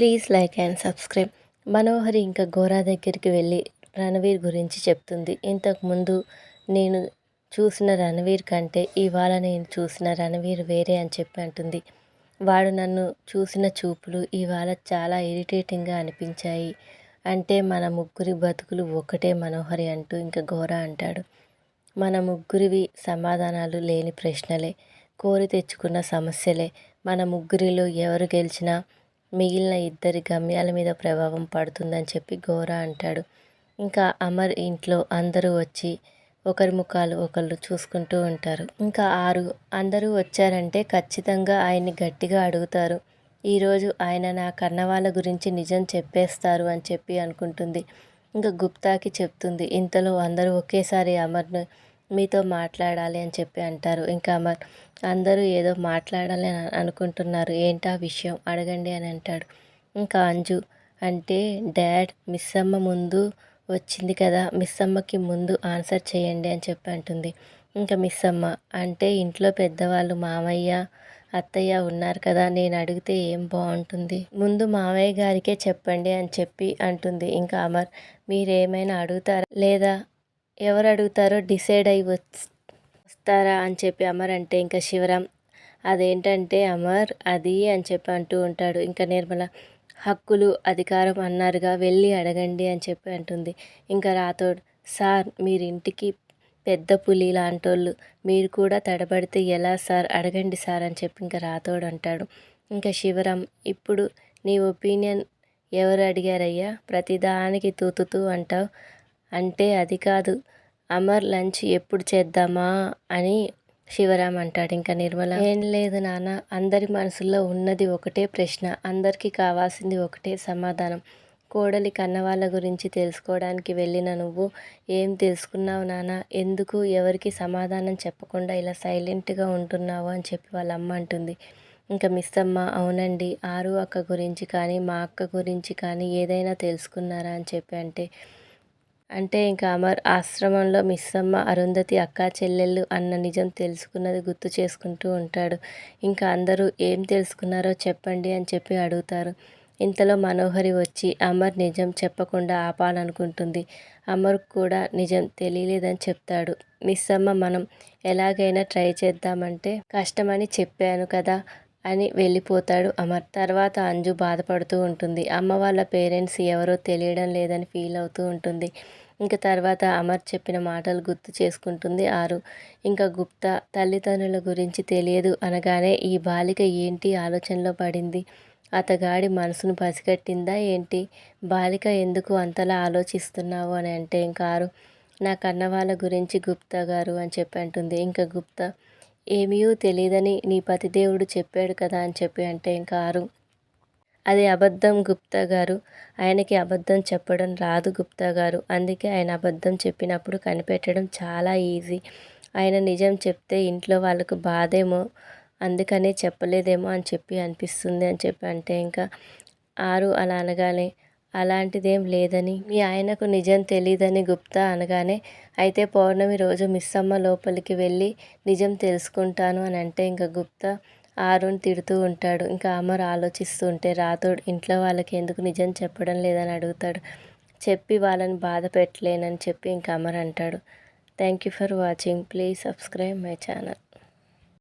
Please like and subscribe. Manohari ఇంకా గోరా దగ్గరికి వెళ్ళి రణవీర్ గురించి చెప్తుంది. ఇంతకుముందు నేను చూసిన రణవీర్ కంటే ఇవాళ నేను చూసిన రణవీర్ వేరే అని చెప్పి అంటుంది. వాడు నన్ను చూసిన చూపులు ఇవాళ చాలా ఇరిటేటింగ్గా అనిపించాయి. అంటే మన ముగ్గురి బతుకులు ఒకటే మనోహరి అంటూ ఇంకా ఘోర అంటాడు. మన ముగ్గురివి సమాధానాలు లేని ప్రశ్నలే. కోరి తెచ్చుకున్న సమస్యలే. మన ముగ్గురిలో ఎవరు గెలిచినా మిగిలిన ఇద్దరి గమ్యాల మీద ప్రభావం పడుతుందని చెప్పి ఘోర అంటాడు. ఇంకా అమర్ ఇంట్లో అందరూ వచ్చి ఒకరి ముఖాలు ఒకళ్ళు చూసుకుంటూ ఉంటారు. ఇంకా ఆరు అందరూ వచ్చారంటే ఖచ్చితంగా ఆయన్ని గట్టిగా అడుగుతారు. ఈరోజు ఆయన నా కన్నవాళ్ళ గురించి నిజం చెప్పేస్తారు అని చెప్పి అనుకుంటుంది. ఇంకా గుప్తాకి చెప్తుంది ఇంతలో అందరూ ఒకేసారి అమర్ను మీతో మాట్లాడాలి అని చెప్పి అంటారు. ఇంకా అందరూ ఏదో మాట్లాడాలి అని అనుకుంటున్నారు. ఏంటా విషయం? అడగండి అని అంటాడు. ఇంకా అంజు అంటే డాడ్ మిస్ అమ్మ ముందు వచ్చింది కదా మిస్ అమ్మకి ముందు ఆన్సర్ చేయండి అని చెప్పి అంటుంది. ఇంకా మిస్ అమ్మ అంటే ఇంట్లో పెద్దవాళ్ళు మామయ్య అత్తయ్య ఉన్నారు కదా నేను అడిగితే ఏం బాగుంటుంది? ముందు మామయ్య గారికే చెప్పండి అని చెప్పి అంటుంది. ఇంకా అమర్ మీరేమైనా అడుగుతారా? లేదా ఎవరు అడుగుతారో డిసైడ్ అయి వస్తారా అని చెప్పి అమర్ అంటే ఇంకా శివరాం అదేంటంటే అమర్ అది అని చెప్పి అంటూ ఉంటాడు. ఇంకా నిర్మల హక్కులు అధికారం అన్నారుగా వెళ్ళి అడగండి అని చెప్పి అంటుంది. ఇంకా రాతోడు సార్ మీరు ఇంటికి పెద్ద పులి లాంటోళ్ళు మీరు కూడా తడబడితే ఎలా సార్ అడగండి సార్ అని చెప్పి ఇంకా రాతోడు అంటాడు. ఇంకా శివరాం ఇప్పుడు నీ ఒపీనియన్ ఎవరు అడిగారయ్యా? ప్రతిదానికి తూతుతూ అంటావు. అంటే అది కాదు. అమర్ లంచ్ ఎప్పుడు చేద్దామా అని శివరాం అంటాడు. ఇంకా నిర్మల ఏం లేదు నాన్న అందరి మనసులో ఉన్నది ఒకటే ప్రశ్న అందరికీ కావాల్సింది ఒకటే సమాధానం. కోడలి కన్నవాళ్ళ గురించి తెలుసుకోవడానికి వెళ్ళిన నువ్వు ఏం తెలుసుకున్నావు నాన్న? ఎందుకు ఎవరికి సమాధానం చెప్పకుండా ఇలా సైలెంట్గా ఉంటున్నావు అని చెప్పి వాళ్ళ అమ్మ అంటుంది. ఇంకా మిస్ అమ్మ అవునండి ఆరు అక్క గురించి కానీ మా అక్క గురించి కానీ ఏదైనా తెలుసుకున్నారా అని చెప్పి అంటే అంటే ఇంకా అమర్ ఆశ్రమంలో మిస్సమ్మ అరుంధతి అక్కా చెల్లెళ్ళు అన్న నిజం తెలుసుకున్నది గుర్తు చేసుకుంటూ ఉంటాడు. ఇంకా అందరూ ఏం తెలుసుకున్నారో చెప్పండి అని చెప్పి అడుగుతారు. ఇంతలో మనోహరి వచ్చి అమర్ నిజం చెప్పకుండా ఆపాలనుకుంటుంది. అమర్ కూడా నిజం తెలియలేదని చెప్తాడు. మిస్సమ్మ మనం ఎలాగైనా ట్రై చేద్దామంటే కష్టమని చెప్పాను కదా అని వెళ్ళిపోతాడు. అమర్ తర్వాత అంజు బాధపడుతూ ఉంటుంది. అమ్మ వాళ్ళ పేరెంట్స్ ఎవరో తెలియడం లేదని ఫీల్ అవుతూ ఉంటుంది. ఇంకా తర్వాత అమర్ చెప్పిన మాటలు గుర్తు చేసుకుంటుంది ఆరు. ఇంకా గుప్తా తల్లిదండ్రుల గురించి తెలియదు అనగానే ఈ బాలిక ఏంటి ఆలోచనలో పడింది? అతగాడి మనసును పసిగట్టిందా ఏంటి? బాలిక ఎందుకు అంతలా ఆలోచిస్తున్నావు అని అంటే ఇంకా ఆరు. నా కన్న వాళ్ళ గురించి గుప్తా గారు అని చెప్పి అంటుంది. ఇంకా గుప్తా ఏమీయూ తెలియదని నీ పతిదేవుడు చెప్పాడు కదా అని చెప్పి అంటే ఇంకా ఆరు. అది అబద్ధం గుప్తా గారు. ఆయనకి అబద్ధం చెప్పడం రాదు గుప్తా గారు. అందుకే ఆయన అబద్ధం చెప్పినప్పుడు కనిపెట్టడం చాలా ఈజీ. ఆయన నిజం చెప్తే ఇంట్లో వాళ్ళకు బాధేమో అందుకనే చెప్పలేదేమో అని చెప్పి అనిపిస్తుంది అని చెప్పి అంటే ఇంకా ఆరు అలా అనగానే అలాంటిదేం లేదని మీ ఆయనకు నిజం తెలియదని గుప్తా అనగానే అయితే పౌర్ణమి రోజు మిస్సమ్మ లోపలికి వెళ్ళి నిజం తెలుసుకుంటాను అని అంటే ఇంకా గుప్తా ఆరుణ్ తిడుతూ ఉంటాడు. ఇంకా అమర్ ఆలోచిస్తూ ఉంటే రాతోడు ఇంట్లో వాళ్ళకి ఎందుకు నిజం చెప్పడం లేదని అడుగుతాడు? చెప్పి వాళ్ళని బాధ పెట్టలేనని చెప్పి ఇంకా అమర్ అంటాడు. Thank you for watching. Please subscribe my channel.